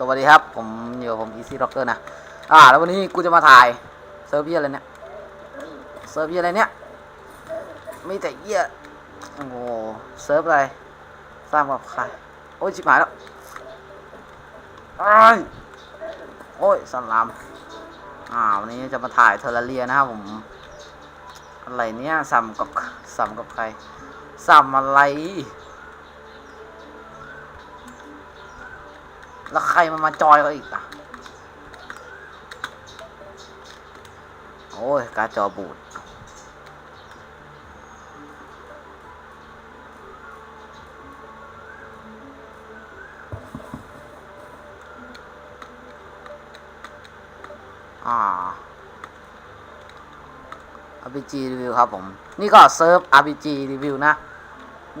สวัสดีครับ ผมอยู่ผม Easy Rocker นะ อ่า แล้ววันนี้กูจะมาถ่ายเซิร์ฟเหี้ยอะไรเนี่ยเซิร์ฟเหี้ยอะไรเนี่ยมีแต่เหี้ยโอ้โหเซิร์ฟอะไรสร้างกับใครโอ้ยชิบหายแล้วอ้ยโอ้ยสลามอ่าวันนี้จะมาถ่ายเทอร์เรียนะครับผมอะไรเนี่ยซ้ำกับซ้ำกับใครซ้ำอะไร แล้วใครมันมาจอยเขาอีกอะ โอ้ย การจอบูดอ่า RPG review ครับผม นี่ก็เซิร์ฟ RPG review นะ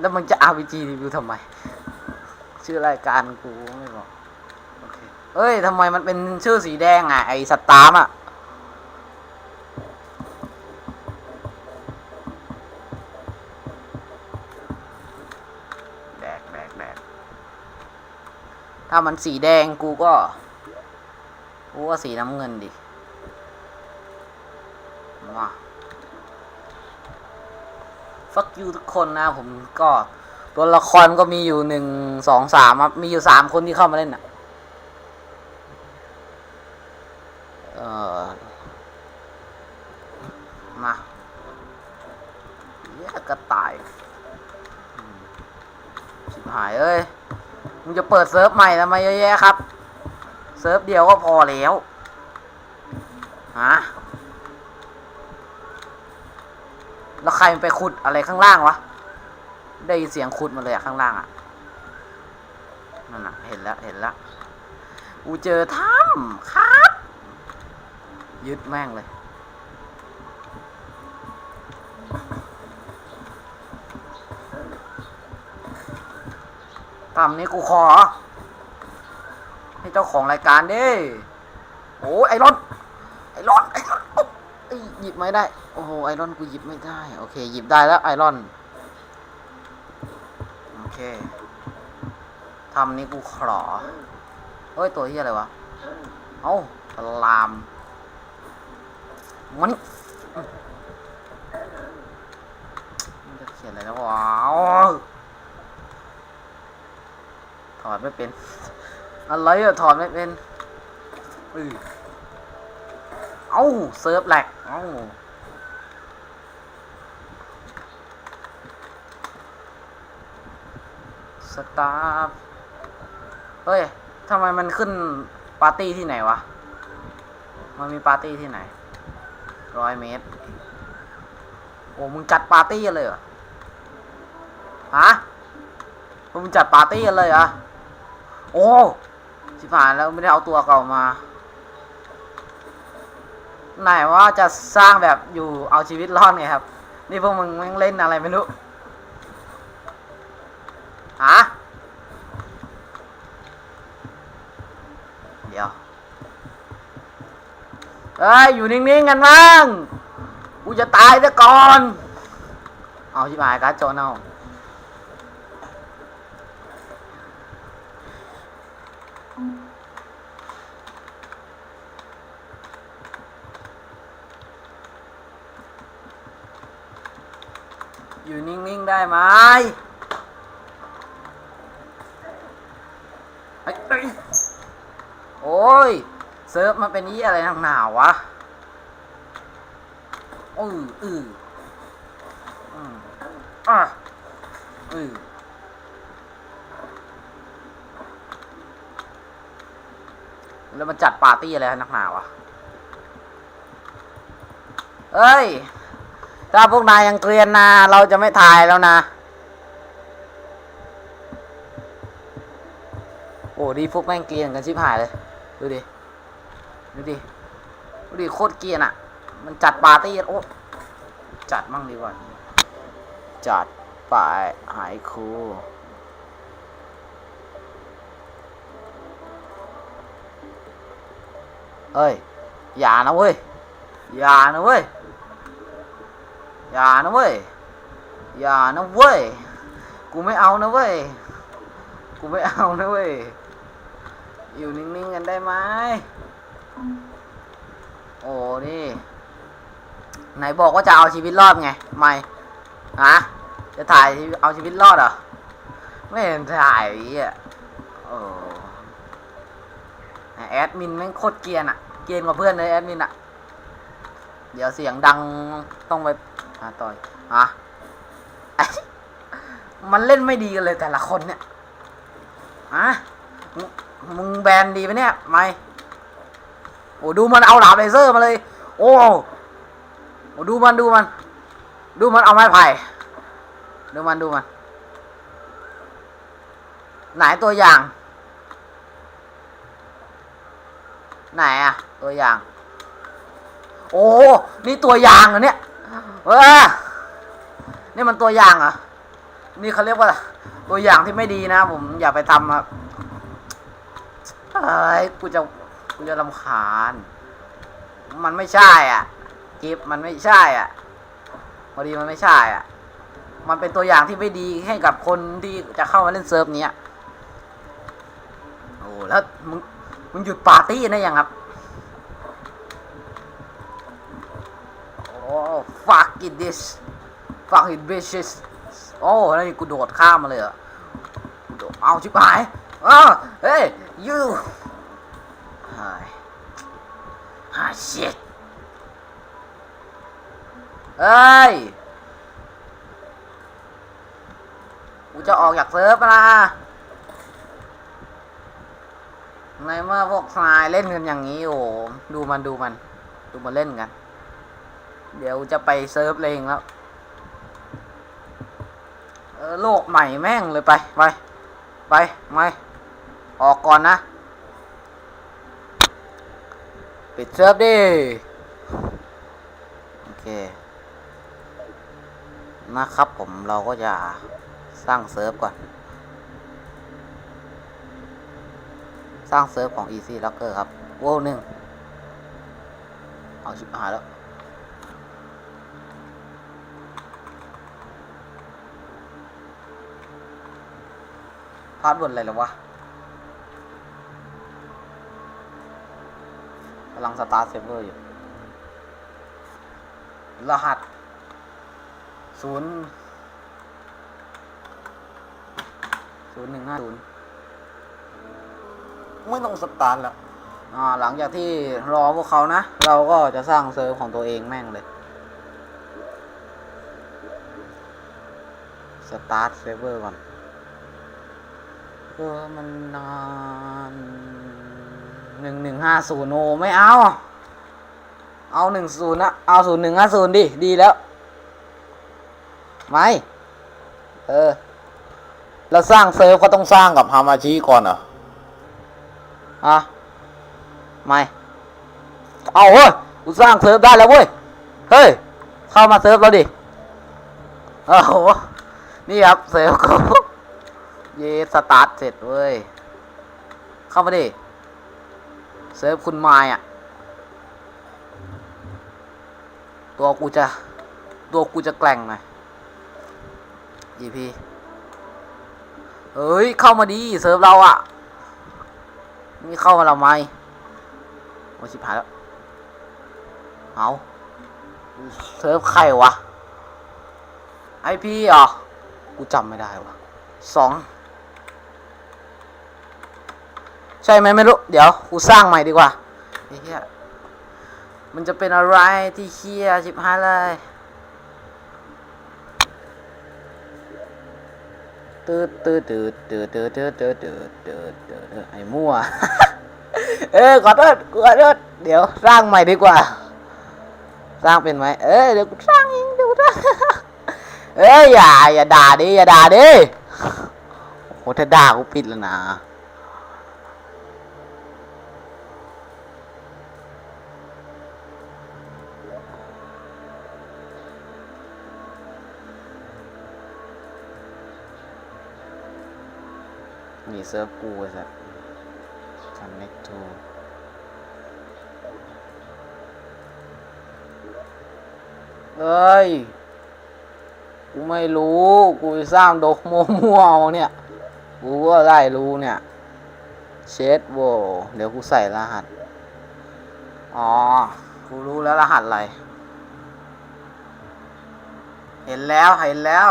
แล้วมึงจะ RPG review ทำไม ชื่อรายการกูไม่บอก เคเอ้ยทำไมมันเป็นชื่อสีแดงอะ ไอสตาร์มอะ แดกแดกแดกถ้ามันสีแดงกูก็ กูว่าสีน้ำเงินดิมาฟักยูทุกคนนะผมก็ ตัวละครก็มีอยู่หนึ่งสองสามครับมีอยู่สามคนที่เข้ามาเล่นอะ เออมาเหี้ยกระต่ายอืมชิบหายเอ้ย มึงจะ เปิดเซิร์ฟใหม่ทำไมเยอะแยะครับ เซิร์ฟเดียวก็พอแล้วฮะแล้วใครไปขุดอะไรข้างล่างวะ ได้ยินเสียงขุดมาเลยอะข้างล่างอะนั่นน่ะเห็นแล้วเห็นแล้วกูเจอถ้ำครับ ยึดแม่งเลย ถ้ำนี้กูขอ ให้เจ้าของรายการดิโอ้ไอรอน ไอรอน ไอรอนหยิบไม่ได้ โอ้โห ไอรอนกูหยิบไม่ได้ โอเค หยิบได้แล้วไอรอน โอเคทำนี้กูขอเฮ้ย ตัวเฮียอะไรวะ เอ้าลาม มันจะเขียนอะไรนะว้าวถ อดไม่เป็น อะไรอะถอดไม่เป็นอือเอ้าเซิร์ฟแหลกเอ้าสตาฟเฮ้ยทำไมมันขึ้นปาร์ตี้ที่ไหนวะ มันมีปาร์ตี้ที่ไหนร้อยเมตร โอ้ มึงจัดปาร์ตี้กันเลยเหรอ ฮะ มึงจัดปาร์ตี้กันเลยเหรอ โอ้ชิบหายแล้วไม่ได้เอาตัวเก่ามา ไหนว่าจะสร้างแบบอยู่เอาชีวิตรอดไงครับ นี่พวกมึงแม่งเล่นอะไรไม่รู้ฮะเดี๋ยวเอ้ยอยู่นิ่งๆกันบ้าง กูจะตายซะก่อน เอาชิบหายการ์ดจอเน่า อยู่นิ่ง ๆ ได้ไหมเฮ้โอ้ย เซิร์ฟมันเป็นยี่อะไรหนาวะอืออืออืมอะอือแล้วมันจัดปาร์ตี้อะไรนักหนาวะเอ้ย ถ้าพวกนายยังเกรียนนะเราจะไม่ถ่ายแล้วนะ โอ้ดีพวกแม่งเกรียนกันชิบหายเลย ดูดิ ดูดิ ดูดิโคตรเกรียนอะ มันจัดปาร์ตี้โอ้จัดมั่งดีกว่า จัดไปหายครูเอ้ย อย่านะเว้ย อย่านะเว้ย อย่านะเว้ย อย่านะเว้ย กูไม่เอานะเว้ย กูไม่เอานะเว้ย อยู่นิ่งๆกันได้ไหมโอ้นี่ ไหนบอกว่าจะเอาชีวิตรอดไง ไม่ฮะจะถ่ายเอาชีวิตรอดเหรอ ไม่เห็นถ่ายอ้เหี้ยโอ้แอดมินแม่งโคตรเกียนอะเกียนกว่าเพื่อนเลยแอดมินอะเดี๋ยวเสียงดังต้องไป หาต่อยฮะมันเล่นไม่ดีกันเลยแต่ละคนเนี่ยฮะมึงมึงแบนดีไหมเนี่ยไม่โอ้ดูมันเอาดาบเลเซอร์มาเลย โอ้โอ้ดูมันดูมัน ดูมันเอาไม้ไผ่ดูมันดูมัน ไหนตัวอย่าง ไหนอะตัวอย่าง โอ้ นี่ตัวอย่างเหรอเนี่ย เออนี่มันตัวอย่างเหรอ นี่เขาเรียกว่า ตัวอย่างที่ไม่ดีนะผมอย่าไปทำครับเอ้ยกูจะกูจะรำคาญ มันไม่ใช่อะกิฟมันไม่ใช่อะพอดีมันไม่ใช่อะ มันเป็นตัวอย่างที่ไม่ดีให้กับคนที่จะเข้ามาเล่นเซิร์ฟเนี้ยโอ้แล้วมึงมึงหยุดปาร์ตี้นะยังครับ โอ้ fuck it this fuck it bitches โอ้แล้วนี่กูโดดข้ามมาเลยอกูโดดเอาชิบหายอ้าเฮ้ย you หายหาย shit เอ้ย กูจะออกจากเซิร์ฟนะในเมื่อพวกนายเล่นกันอย่างนี้โอ้ดูมันดูมัน ดูมันเล่นกัน เดี๋ยวจะไปเซิร์ฟเลงแล้วโลกใหม่แม่งเลยไป ไป ไปไม่ออกก่อนนะ ปิดเซิร์ฟดิ โอเค นะครับผมเราก็จะสร้างเซิร์ฟก่อน สร้างเซิร์ฟของ Easy Locker ครับ โว้หนึ่งเอาชิบหายแล้ว พาสเวิร์ดอะไรหรอวะกำลังสตาร์ทเซิร์ฟเวอร์อยู่ รหัสศูนย์ศูนย์หนึ่งห้าศูนย์ไม่ต้องสตาร์ทแล้วอ่าหลังจากที่รอพวกเขานะ เราก็จะสร้างเซิร์ฟของตัวเองแม่งเลย สตาร์ทเซิร์ฟเวอร์ก่อน เออมันนานหนึ่งหนึ่งห้าศูนย์โอไม่เอา เอาหนึ่งศูนย์นะเอาศูนย์หนึ่งห้าศูนย์ดิ ดีแล้วไม่เออ เราสร้างเซิร์ฟก็ต้องสร้างกับฮามาชิก่อนเหรออะไม่เอาเฮ้ยกูสร้างเซิร์ฟได้แล้วเว้ย เฮ้ย เข้ามาเซิร์ฟแล้วดิโอ้โหนี่ครับเซิร์ฟกู เยสตาร์ทเสร็จเว้ย เข้ามาดิ เซิร์ฟคุณไมายอะ ตัวกูจะ ตัวกูจะแกล่งหน่อย EP เฮ้ย เข้ามาดีเซิร์ฟเราอะนี่เข้ามาเราไหมโอ้ชิบหายแล้ว เอาเซิร์ฟใครวะไอพีเหรอกูจำไม่ได้วะสอง ใช่ไหมไม่รู้ เดี๋ยวกูสร้างใหม่ดีกว่าไอ้เหี้ยมันจะเป็นอะไรที่เคียชิบหายเลยตืดตืดตืดตืดตืดตืดตืดตืดตืดตืดไอ้มั่ว เออขอโทษขอโทษเดี๋ยวสร้างใหม่ดีกว่า สร้างเป็นไหมเออเดี๋ยวกูสร้างเองเดี๋ยวกูสร้างเอ้ยอย่าอย่าด่าดิอย่าด่าดิโอ้โหถ้าด่ากูผิดแล้วนะ นี่เซิร์ฟกูไอ้สัส connect to เอ้ย กูไม่รู้ กูสร้างดกโมมัวเอาเนี่ย กูก็ได้รู้เนี่ย เชดโวเดี๋ยวกูใส่รหัส อ๋อ กูรู้แล้วรหัสอะไร เห็นแล้ว เห็นแล้ว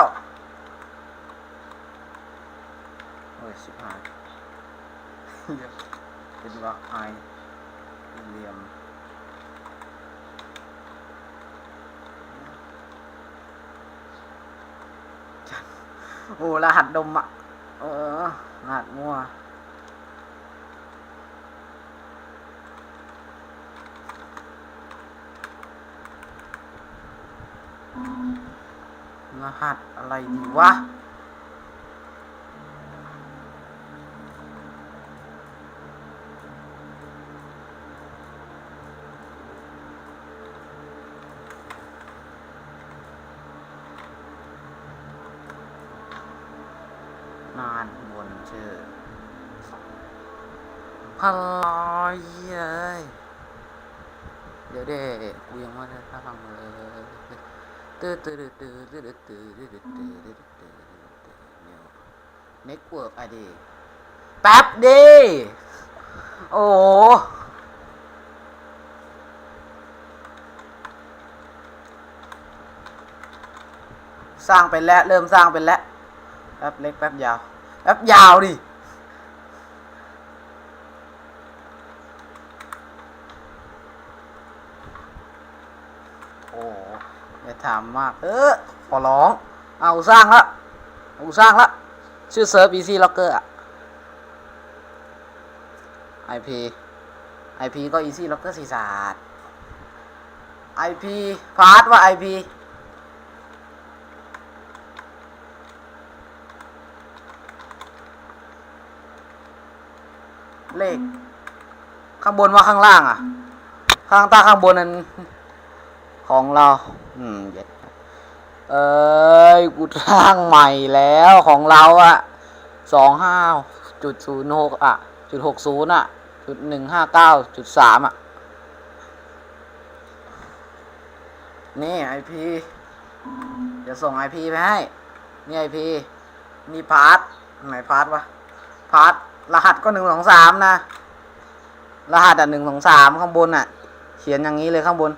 โอ้ย ชิบหายเป็นว่าไอเหลี่ยมโอ้รหัสดมอะ เออรหัสมั่วรหัสอะไรดีวะ นาน บนชื่อพลอยเอ้ยเดี๋ยวเด็กกูยังไม่ได้ฟังเลยตื้อตื้อตื้อตื้อตื้อตื้อตื้อตื้อตื้อตื้อตื้อเน็ตเวิร์กอะดีแป๊บดิโอ้สร้างเป็นแล้ว เริ่มสร้างเป็นแล้ว แป๊บเล็กแป๊บยาว แป๊บยาวดิโอ้อย่าถามมาก เออขอร้อง เอาสร้างละเอาสร้างละชื่อเซิร์ฟ Easy Locker อะ IP IP ก็ Easy Locker สี่ศาสตร์ IP พาร์ทว่า IP เลข ข้างบนว่าข้างล่างอะ ข้างใต้ข้างบนนั้นของเรา อืมเย็ดเอ้ยกูสร้างใหม่แล้วของเราอะสองห้าจุดศูนย์หกอะจุดหกศูนย์อะจุดหนึ่งห้าเก้าจุดสามอะ นี่ไอพีเดี๋ยวส่งไอพีไปให้ นี่ไอพีนี่พาร์ทไหนพาร์ทวะพาร์ท รหัสก็หนึ่งสองสามนะ รหัสอะหนึ่งสองสามข้างบนอะ เขียนอย่างนี้เลยข้างบน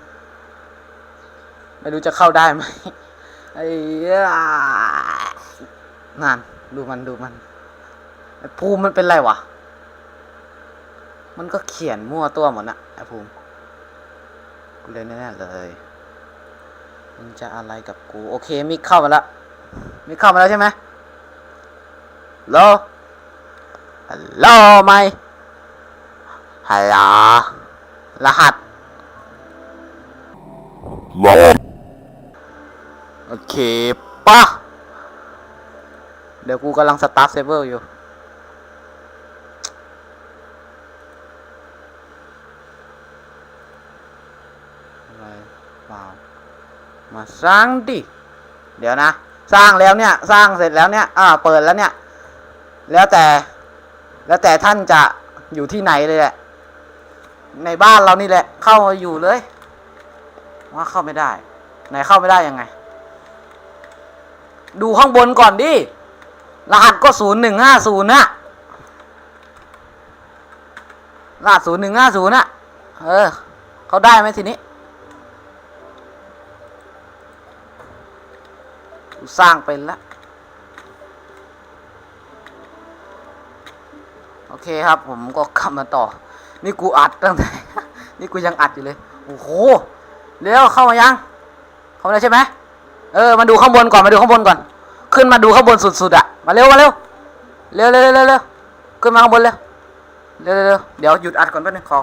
ไม่รู้จะเข้าได้ไหมไอ้นั่นดูมันดูมันไอ้ภูมิมันเป็นไรวะ มันก็เขียนมั่วตัวหมดนะไอ้ภูมิกูเลยแน่ๆเลยมันจะอะไรกับกู โอเคมิกเข้ามาแล้วมิกเข้ามาแล้วใช่ไหมโล ฮัลโหลไหมฮัลโหลรหัส Lord. โอเคปะเดี๋ยวกูกำลังสตาร์ทเซเวอร์อยู่ อะไรเปล่ามาสร้างดิ เดี๋ยวนะ สร้างแล้วเนี่ย สร้างเสร็จแล้วเนี่ย อ่า เปิดแล้วเนี่ย แล้วแต่ แล้วแต่ท่านจะอยู่ที่ไหนเลยแหละ ในบ้านเรานี่แหละ เข้ามาอยู่เลย ว่าเข้าไม่ได้ ไหนเข้าไม่ได้ยังไง ดูข้างบนก่อนดิ รหัสก็ศูนย์หนึ่งห้าศูนย์นะรหัสศูนย์หนึ่งห้าศูนย์นะเออ เขาได้ไหมทีนี้สร้างเป็นแล้ว เคครับ ผมก็กลับมาต่อ นี่กูอัดตั้งแต่ นี่กูยังอัดอยู่เลย โอ้โห เร็วเข้ามายัง เข้ามาใช่ไหมเออ มาดูข้างบนก่อน มาดูข้างบนก่อน ขึ้นมาดูข้างบนสุดๆอะมาเร็วมาเร็ว เร็วเร็วเร็วเร็วขึ้นมาข้างบนเร็ว เร็วเร็วเร็วเดี๋ยวหยุดอัดก่อนแป๊บนึงขอ